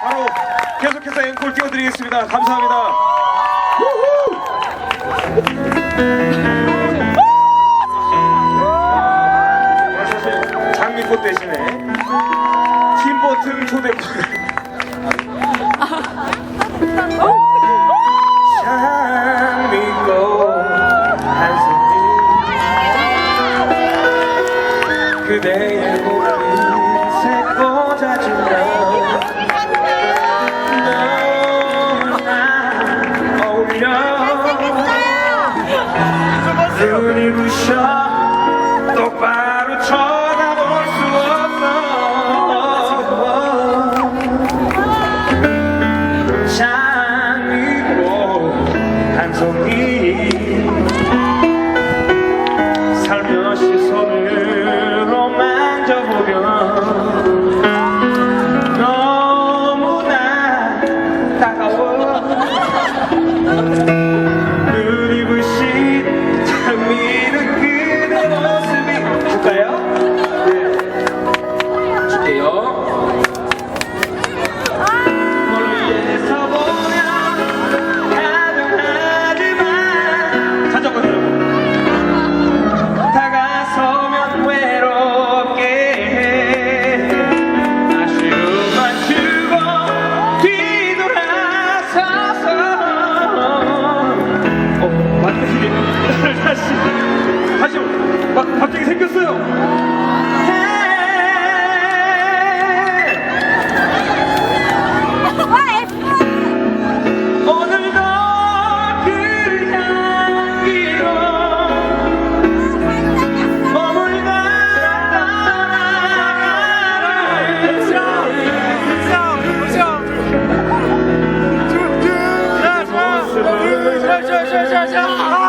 바로 계속해서 앵콜 띄워드리겠습니다. 감사합니다. 장미꽃 대신에 팀버튼 초대권. 장미꽃 한 송이 그대의 눈이 부셔 똑바로 쳐다볼 수 없어. 장미꽃 한 송이 살며시 손으로 만져보면 너무나 따가워 Oh. 떠나가는 모습을